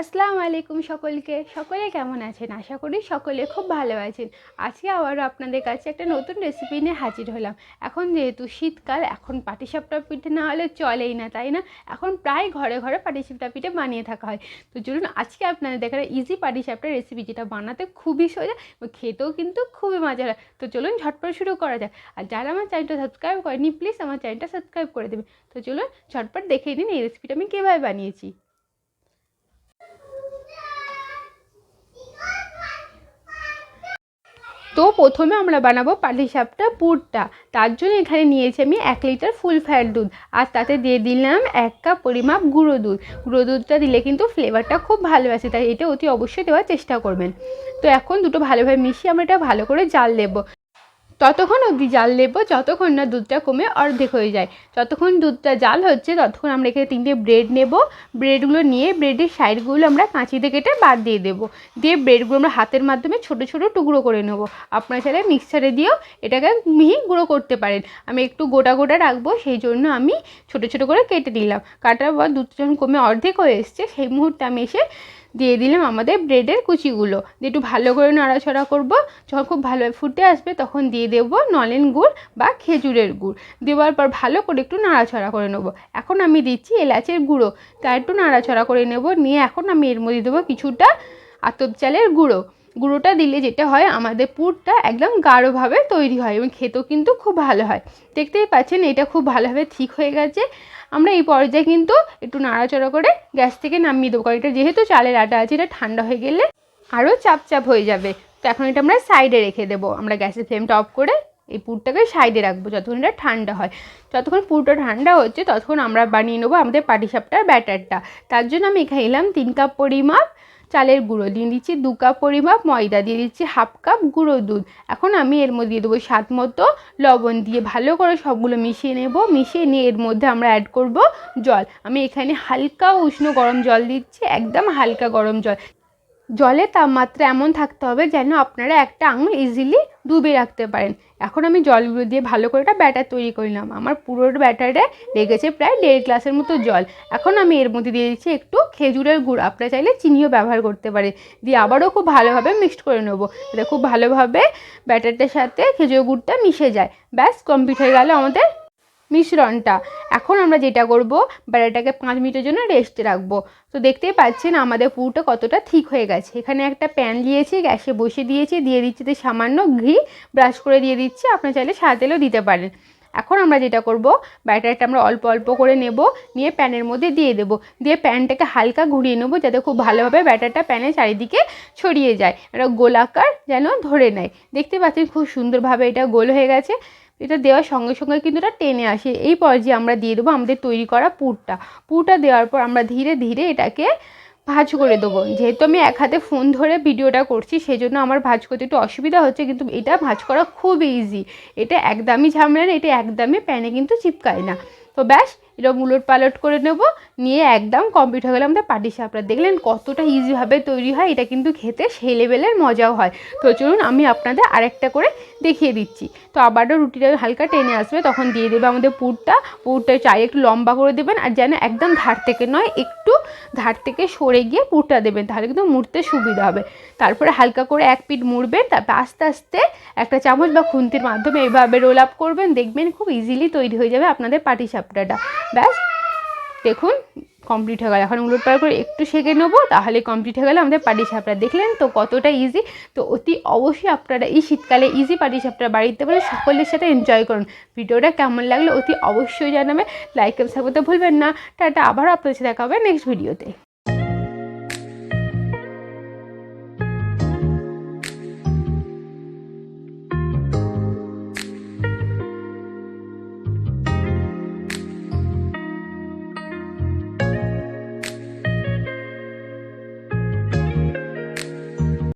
আসসালামু আলাইকুম সকলকে। সকলে কেমন আছেন? আশা করি সকলে খুব ভালো আছেন। আজকে আবারও আপনাদের কাছে একটা নতুন রেসিপি নিয়ে হাজির হলাম। এখন যেহেতু শীতকাল, এখন পাটিসাপটা পিঠে না হলে চলেই না, তাই না? এখন প্রায় ঘরে ঘরে পাটিসাপটা পিঠে বানিয়ে থাকা হয়। তো চলুন আজকে আপনাদের দেখার ইজি পাটিসাপটা রেসিপি যেটা বানাতে খুবই সোজা খেতেও কিন্তু খুবই মজার হয়। তো চলুন ঝটপট শুরু করা যাক। আর যারা আমার চ্যানেলটা সাবস্ক্রাইব করেনি প্লিজ আমার চ্যানেলটা সাবস্ক্রাইব করে দেবে তো চলুন ঝটপট দেখে নিন এই রেসিপিটা আমি কীভাবে বানিয়েছি। তো প্রথমে আমরা বানাবো পাটিসাপটা পুরটা। তার জন্য এখানে নিয়েছি আমি এক লিটার ফুল ফ্যাট দুধ। আর তাতে দিয়ে দিলাম এক কাপ পরিমাপ গুঁড়ো দুধ। গুঁড়ো দুধটা দিলে কিন্তু ফ্লেভারটা খুব ভালো আছে তাই এটা অতি অবশ্যই দেওয়ার চেষ্টা করবেন। তো এখন দুটো ভালোভাবে মিশিয়ে আমরা এটা ভালো করে জাল দেবো। ততক্ষণ অবধি জাল দেবো যতক্ষণ না দুধটা কমে অর্ধেক হয়ে যায়। যতক্ষণ দুধটা জাল হচ্ছে, ততক্ষণ আমরা এখানে তিনটে ব্রেড নেব। ব্রেডগুলো নিয়ে ব্রেডের সাইডগুলো আমরা কাঁচিতে কেটে বাদ দিয়ে দেবো। দিয়ে ব্রেডগুলো আমরা হাতের মাধ্যমে ছোটো ছোটো টুকরো করে নেব। আপনারা চাইলে মিক্সারে দিয়েও এটাকে মিহি গুঁড়ো করতে পারেন। আমি একটু গোটা গোটা রাখব, সেই জন্য আমি ছোটো ছোটো করে কেটে দিলাম কাটার পর দুধটা যখন কমে অর্ধেক হয়ে এসছে, সেই মুহূর্তে আমি এসে দিয়ে দিলাম আমাদের ব্রেডের কুচিগুলো। দিয়ে একটু ভালো করে নাড়াচাড়া করব। যখন খুব ভালোভাবে ফুটে আসবে তখন দিয়ে দেব নলেন গুড় বা খেজুরের গুড়। দেওয়ার পর ভালো করে একটু নাড়াচাড়া করে নেব। এখন আমি দিচ্ছি এলাচের গুঁড়ো। তা একটু নাড়াচাড়া করে নেব। নিয়ে এখন আমি এর মধ্যে দেবো কিছুটা আতপ চালের গুঁড়ো। গুঁড়োটা দিলে যেটা হয়, আমাদের পুরটা একদম গাঢ়ভাবে তৈরি হয় এবং খেতেও কিন্তু খুব ভালো হয়। দেখতেই পাচ্ছেন, এটা খুব ভালোভাবে ঠিক হয়ে গেছে। আমরা এই পর্যায়ে কিন্তু একটু নাড়াচড়া করে গ্যাস থেকে নামিয়ে দেবো, কারণ এটা যেহেতু চালের আটা আছে, এটা ঠান্ডা হয়ে গেলে আরও চাপ চাপ হয়ে যাবে। তো এখন এটা আমরা সাইডে রেখে দেবো। আমরা গ্যাসের ফ্লেমটা অফ করে এই পুরটাকে সাইডে রাখব যতক্ষণ এটা ঠান্ডা হয়। যতক্ষণ পুরটা ঠান্ডা হচ্ছে, ততক্ষণ আমরা বানিয়ে নেব আমাদের পাটিসাপটার ব্যাটারটা। তার জন্য আমি এখানে এলাম তিন কাপ পরিমাপ চালের গুঁড়ো দিয়ে দিচ্ছি, দু কাপ পরিমাপ ময়দা দিয়ে দিচ্ছি, হাফ কাপ গুঁড়ো দুধ। এখন আমি এর মধ্যে দিয়ে দেবো স্বাদ মতো লবণ দিয়ে ভালো করে সবগুলো মিশিয়ে নেব, মিশিয়ে নিয়ে এর মধ্যে আমরা অ্যাড করব জল। আমি এখানে হালকা উষ্ণ গরম জল দিচ্ছি, একদম হালকা গরম জল। জলের তাপমাত্রা এমন থাকতে হবে যেন আপনারা একটা আঙুল ইজিলি ডুবে রাখতে পারেন। এখন আমি জলগুলো দিয়ে ভালো করে একটা ব্যাটার তৈরি করলাম আমার পুরো ব্যাটারে লেগেছে প্রায় দেড় গ্লাসের মতো জল। এখন আমি এর মধ্যে দিয়ে দিচ্ছি একটু খেজুরের গুড়। আপনারা চাইলে চিনিও ব্যবহার করতে পারে দিয়ে আবারও খুব ভালোভাবে মিক্সড করে নেব। এটা খুব ভালোভাবে ব্যাটারটার সাথে খেজুর গুড়টা মিশে যায়। ব্যাস কমপ্লিট হয়ে গেল আমাদের মিশ্রণটা। এখন আমরা যেটা করব, ব্যাটারটাকে পাঁচ মিনিটের জন্য রেস্টে রাখব। তো দেখতেই পাচ্ছেন আমাদের পুরোটা কতটা ঠিক হয়ে গেছে। এখানে একটা প্যান দিয়েছি, গ্যাসে বসে দিয়েছি, দিয়ে দিচ্ছি তো সামান্য ঘি ব্রাশ করে দিয়ে দিচ্ছি। আপনার চাইলে তেলও দিতে পারেন। এখন আমরা যেটা করব, ব্যাটারটা আমরা অল্প অল্প করে নেব, নিয়ে প্যানের মধ্যে দিয়ে দেব। দিয়ে প্যানটাকে হালকা ঘুরিয়ে নেব, যাতে খুব ভালোভাবে ব্যাটারটা প্যানের চারিদিকে ছড়িয়ে যায়। এটা গোলাকার যেন ধরে নেয়। দেখতে পাচ্ছেন খুব সুন্দরভাবে এটা গোল হয়ে গেছে। এটা দেওয়ার সঙ্গে সঙ্গে কিন্তু এটা টেনে আসে। এই পর্যায়ে আমরা দিয়ে দেবো আমাদের তৈরি করা পুরটা। পুরটা দেওয়ার পর আমরা ধীরে ধীরে এটাকে ভাজ করে দেবো। যেহেতু আমি এক হাতে ফোন ধরে ভিডিওটা করছি সেই জন্য আমার ভাজ করতে একটু অসুবিধা হচ্ছে, কিন্তু এটা ভাজ করা খুব ইজি এটা একদমই ঝামেলা না, এটা একদমই প্যানে কিন্তু চিপকায় না। তো ব্যাস এরকম উলট পালট করে নেব, নিয়ে একদম কমপ্লিট হয়ে গেলে আমাদের পাটি পাটিসাপটা দেখলেন কতটা ইজিভাবে তৈরি হয়, এটা কিন্তু খেতে সেই লেভেলের মজাও হয়। তো চলুন আমি আপনাদের আরেকটা করে দেখিয়ে দিচ্ছি। তো আবারও রুটিটা হালকা টেনে আসবে, তখন দিয়ে দেবে আমাদের পুরটা। পুরটা চাই একটু লম্বা করে দেবেন আর যেন একদম ধার থেকে নয়, একটু ধার থেকে সরে গিয়ে পুরটা দেবেন, তাহলে কিন্তু মুড়তে সুবিধা হবে। তারপরে হালকা করে এক পিঠ মুড়বেন, তারপর আস্তে আস্তে একটা চামচ বা খুন্তির মাধ্যমে এইভাবে রোল আপ করবেন, দেখবেন খুব ইজিলি তৈরি হয়ে যাবে আপনাদের পাটিসাপটাটা ব্যাস। দেখুন কমপ্লিট হয়ে গেল। এখন উলট পার করে একটু সেঁকে নেব, তাহলে কমপ্লিট হয়ে গেলে আমাদের পাটিসাপটা দেখলেন তো কতটা ইজি তো অতি অবশ্যই আপনারা এই শীতকালে ইজি পাটিসাপটা বাড়িতে পারে সকলের সাথে এনজয় করুন। ভিডিওটা কেমন লাগল অতি অবশ্যই জানাবে লাইক করতে ভুলবেন না। টাটা আবার আপনাদের সাথে দেখা হবে নেক্সট ভিডিওতে